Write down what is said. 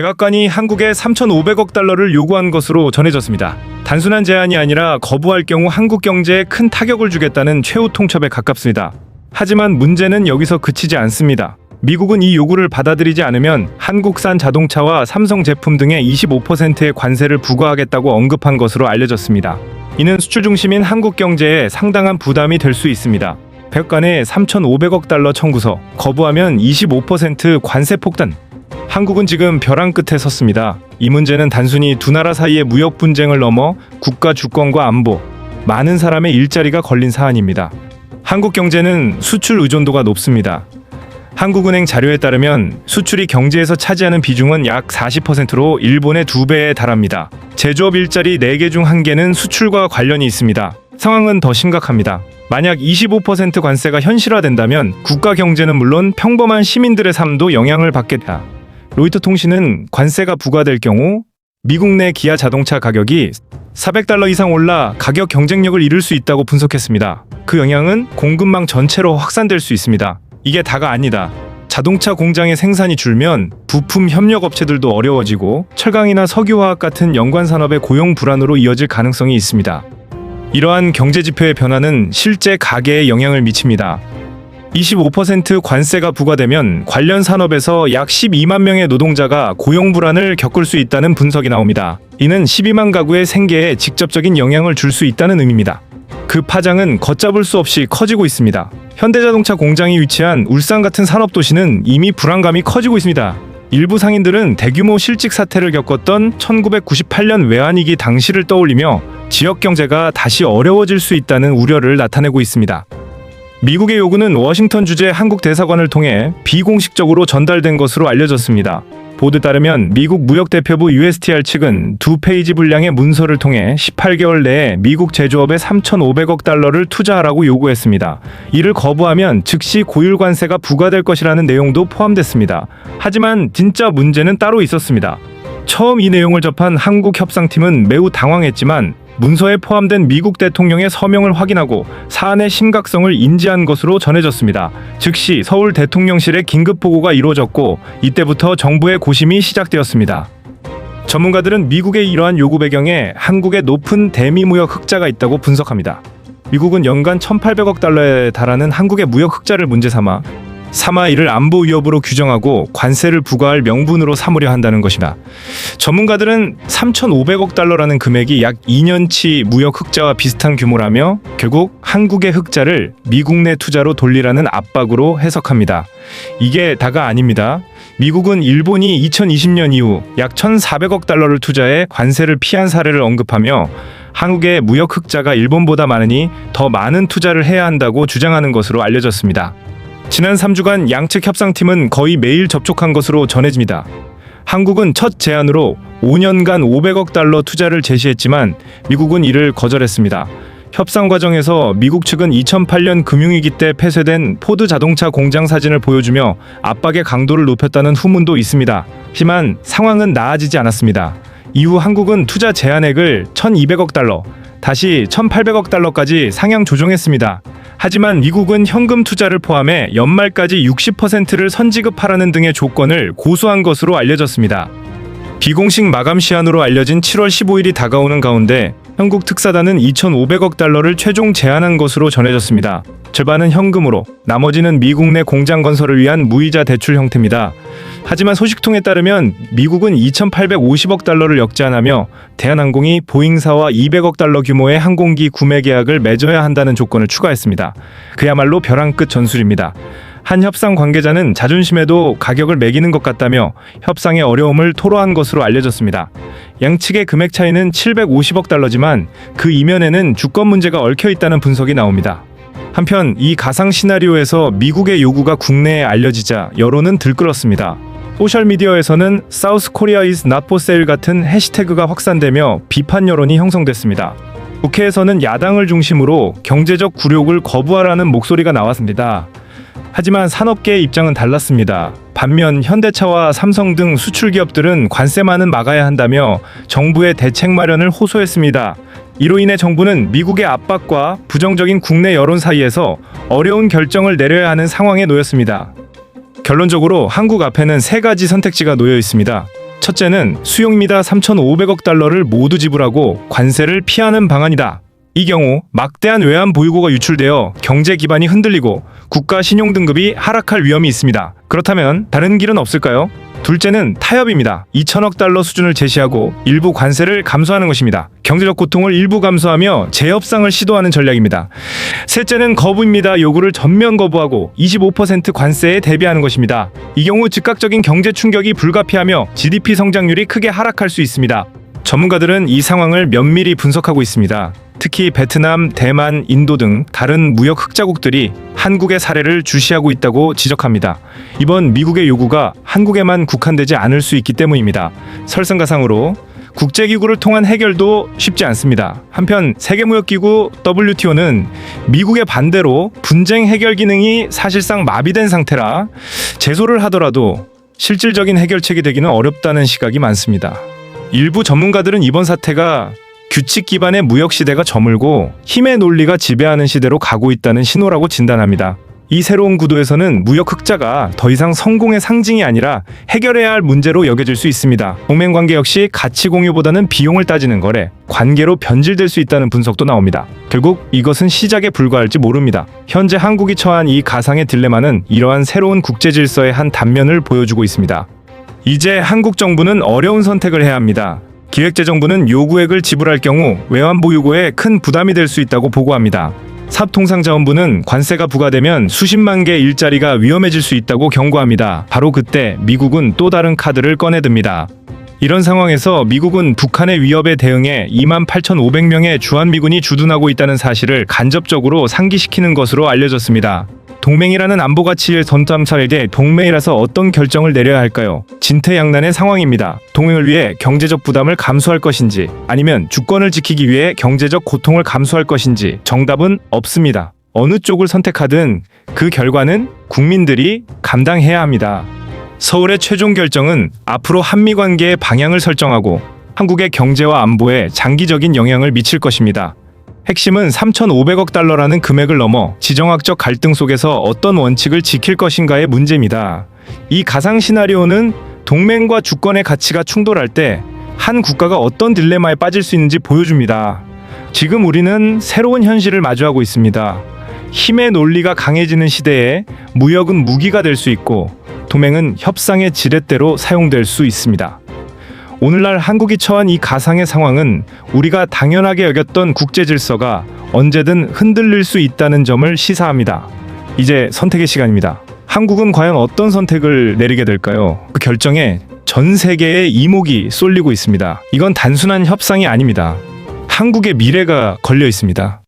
백악관이 한국에 3,500억 달러를 요구한 것으로 전해졌습니다. 단순한 제안이 아니라 거부할 경우 한국 경제에 큰 타격을 주겠다는 최후 통첩에 가깝습니다. 하지만 문제는 여기서 그치지 않습니다. 미국은 이 요구를 받아들이지 않으면 한국산 자동차와 삼성 제품 등에 25%의 관세를 부과하겠다고 언급한 것으로 알려졌습니다. 이는 수출 중심인 한국 경제에 상당한 부담이 될 수 있습니다. 백관의 3,500억 달러 청구서 거부하면 25% 관세 폭탄. 한국은 지금 벼랑 끝에 섰습니다. 이 문제는 단순히 두 나라 사이의 무역 분쟁을 넘어 국가 주권과 안보, 많은 사람의 일자리가 걸린 사안입니다. 한국 경제는 수출 의존도가 높습니다. 한국은행 자료에 따르면 수출이 경제에서 차지하는 비중은 약 40%로 일본의 두 배에 달합니다. 제조업 일자리 4개 중 1개는 수출과 관련이 있습니다. 상황은 더 심각합니다. 만약 25% 관세가 현실화된다면 국가 경제는 물론 평범한 시민들의 삶도 영향을 받겠다. 로이터 통신은 관세가 부과될 경우 미국 내 기아 자동차 가격이 400달러 이상 올라 가격 경쟁력을 잃을 수 있다고 분석했습니다. 그 영향은 공급망 전체로 확산될 수 있습니다. 이게 다가 아니다. 자동차 공장의 생산이 줄면 부품 협력 업체들도 어려워지고 철강이나 석유화학 같은 연관 산업의 고용 불안으로 이어질 가능성이 있습니다. 이러한 경제 지표의 변화는 실제 가계에 영향을 미칩니다. 25% 관세가 부과되면 관련 산업에서 약 12만 명의 노동자가 고용 불안을 겪을 수 있다는 분석이 나옵니다. 이는 12만 가구의 생계에 직접적인 영향을 줄 수 있다는 의미입니다. 그 파장은 걷잡을 수 없이 커지고 있습니다. 현대자동차 공장이 위치한 울산 같은 산업 도시는 이미 불안감이 커지고 있습니다. 일부 상인들은 대규모 실직 사태를 겪었던 1998년 외환위기 당시를 떠올리며 지역 경제가 다시 어려워질 수 있다는 우려를 나타내고 있습니다. 미국의 요구는 워싱턴 주재 한국 대사관을 통해 비공식적으로 전달된 것으로 알려졌습니다. 보도에 따르면 미국 무역대표부 USTR 측은 두 페이지 분량의 문서를 통해 18개월 내에 미국 제조업에 3,500억 달러를 투자하라고 요구했습니다. 이를 거부하면 즉시 고율 관세가 부과될 것이라는 내용도 포함됐습니다. 하지만 진짜 문제는 따로 있었습니다. 처음 이 내용을 접한 한국 협상팀은 매우 당황했지만 문서에 포함된 미국 대통령의 서명을 확인하고 사안의 심각성을 인지한 것으로 전해졌습니다. 즉시 서울 대통령실에 긴급 보고가 이루어졌고 이때부터 정부의 고심이 시작되었습니다. 전문가들은 미국의 이러한 요구 배경에 한국의 높은 대미 무역 흑자가 있다고 분석합니다. 미국은 연간 1,800억 달러에 달하는 한국의 무역 흑자를 문제 삼아 삼아 이를 안보 위협으로 규정하고 관세를 부과할 명분으로 삼으려 한다는 것이다. 전문가들은 3,500억 달러라는 금액이 약 2년치 무역 흑자와 비슷한 규모라며 결국 한국의 흑자를 미국 내 투자로 돌리라는 압박으로 해석합니다. 이게 다가 아닙니다. 미국은 일본이 2020년 이후 약 1,400억 달러를 투자해 관세를 피한 사례를 언급하며 한국의 무역 흑자가 일본보다 많으니 더 많은 투자를 해야 한다고 주장하는 것으로 알려졌습니다. 지난 3주간 양측 협상팀은 거의 매일 접촉한 것으로 전해집니다. 한국은 첫 제안으로 5년간 500억 달러 투자를 제시했지만 미국은 이를 거절했습니다. 협상 과정에서 미국 측은 2008년 금융위기 때 폐쇄된 포드 자동차 공장 사진을 보여주며 압박의 강도를 높였다는 후문도 있습니다. 하지만 상황은 나아지지 않았습니다. 이후 한국은 투자 제한액을 1,200억 달러, 다시 1,800억 달러까지 상향 조정했습니다. 하지만 미국은 현금 투자를 포함해 연말까지 60%를 선지급하라는 등의 조건을 고수한 것으로 알려졌습니다. 비공식 마감 시한으로 알려진 7월 15일이 다가오는 가운데 한국 특사단은 2,500억 달러를 최종 제한한 것으로 전해졌습니다. 절반은 현금으로, 나머지는 미국 내 공장 건설을 위한 무이자 대출 형태입니다. 하지만 소식통에 따르면 미국은 2,850억 달러를 역제안하며 대한항공이 보잉사와 200억 달러 규모의 항공기 구매 계약을 맺어야 한다는 조건을 추가했습니다. 그야말로 벼랑 끝 전술입니다. 한 협상 관계자는 자존심에도 가격을 매기는 것 같다며 협상의 어려움을 토로한 것으로 알려졌습니다. 양측의 금액 차이는 750억 달러지만 그 이면에는 주권 문제가 얽혀 있다는 분석이 나옵니다. 한편 이 가상 시나리오에서 미국의 요구가 국내에 알려지자 여론은 들끓었습니다. 소셜 미디어에서는 사우스 코리아 not for sale 같은 해시태그가 확산되며 비판 여론이 형성됐습니다. 국회에서는 야당을 중심으로 경제적 굴욕을 거부하라는 목소리가 나왔습니다. 하지만 산업계의 입장은 달랐습니다. 반면 현대차와 삼성 등 수출 기업들은 관세만은 막아야 한다며 정부의 대책 마련을 호소했습니다. 이로 인해 정부는 미국의 압박과 부정적인 국내 여론 사이에서 어려운 결정을 내려야 하는 상황에 놓였습니다. 결론적으로 한국 앞에는 세 가지 선택지가 놓여 있습니다. 첫째는 수용미다 3,500억 달러를 모두 지불하고 관세를 피하는 방안이다. 이 경우 막대한 외환 보유고가 유출되어 경제 기반이 흔들리고 국가 신용 등급이 하락할 위험이 있습니다. 그렇다면 다른 길은 없을까요? 둘째는 타협입니다. 2천억 달러 수준을 제시하고 일부 관세를 감소하는 것입니다. 경제적 고통을 일부 감소하며 재협상을 시도하는 전략입니다. 셋째는 거부입니다. 요구를 전면 거부하고 25% 관세에 대비하는 것입니다. 이 경우 즉각적인 경제 충격이 불가피하며 GDP 성장률이 크게 하락할 수 있습니다. 전문가들은 이 상황을 면밀히 분석하고 있습니다. 특히 베트남, 대만, 인도 등 다른 무역 흑자국들이 한국의 사례를 주시하고 있다고 지적합니다. 이번 미국의 요구가 한국에만 국한되지 않을 수 있기 때문입니다. 설상가상으로 국제기구를 통한 해결도 쉽지 않습니다. 한편 세계무역기구 WTO는 미국의 반대로 분쟁 해결 기능이 사실상 마비된 상태라 제소를 하더라도 실질적인 해결책이 되기는 어렵다는 시각이 많습니다. 일부 전문가들은 이번 사태가 규칙 기반의 무역 시대가 저물고 힘의 논리가 지배하는 시대로 가고 있다는 신호라고 진단합니다. 이 새로운 구도에서는 무역 흑자가 더 이상 성공의 상징이 아니라 해결해야 할 문제로 여겨질 수 있습니다. 동맹 관계 역시 가치 공유보다는 비용을 따지는 거래, 관계로 변질될 수 있다는 분석도 나옵니다. 결국 이것은 시작에 불과할지 모릅니다. 현재 한국이 처한 이 가상의 딜레마는 이러한 새로운 국제 질서의 한 단면을 보여주고 있습니다. 이제 한국 정부는 어려운 선택을 해야 합니다. 기획재정부는 요구액을 지불할 경우 외환보 유고에 큰 부담이 될 수 있다고 보고합니다. 삽통상자원부는 관세가 부과되면 수십만 개 일자리가 위험해질 수 있다고 경고합니다. 바로 그때 미국은 또 다른 카드를 꺼내듭니다. 이런 상황에서 미국은 북한의 위협에 대응해 2만 8,500명의 주한미군이 주둔하고 있다는 사실을 간접적으로 상기시키는 것으로 알려졌습니다. 동맹이라는 안보 가치의 전tam찰에게 동맹이라서 어떤 결정을 내려야 할까요? 진퇴양난의 상황입니다. 동맹을 위해 경제적 부담을 감수할 것인지 아니면 주권을 지키기 위해 경제적 고통을 감수할 것인지 정답은 없습니다. 어느 쪽을 선택하든 그 결과는 국민들이 감당해야 합니다. 서울의 최종 결정은 앞으로 한미 관계의 방향을 설정하고 한국의 경제와 안보에 장기적인 영향을 미칠 것입니다. 핵심은 3,500억 달러라는 금액을 넘어 지정학적 갈등 속에서 어떤 원칙을 지킬 것인가의 문제입니다. 이 가상 시나리오는 동맹과 주권의 가치가 충돌할 때 한 국가가 어떤 딜레마에 빠질 수 있는지 보여줍니다. 지금 우리는 새로운 현실을 마주하고 있습니다. 힘의 논리가 강해지는 시대에 무역은 무기가 될 수 있고 동맹은 협상의 지렛대로 사용될 수 있습니다. 오늘날 한국이 처한 이 가상의 상황은 우리가 당연하게 여겼던 국제 질서가 언제든 흔들릴 수 있다는 점을 시사합니다. 이제 선택의 시간입니다. 한국은 과연 어떤 선택을 내리게 될까요? 그 결정에 전 세계의 이목이 쏠리고 있습니다. 이건 단순한 협상이 아닙니다. 한국의 미래가 걸려 있습니다.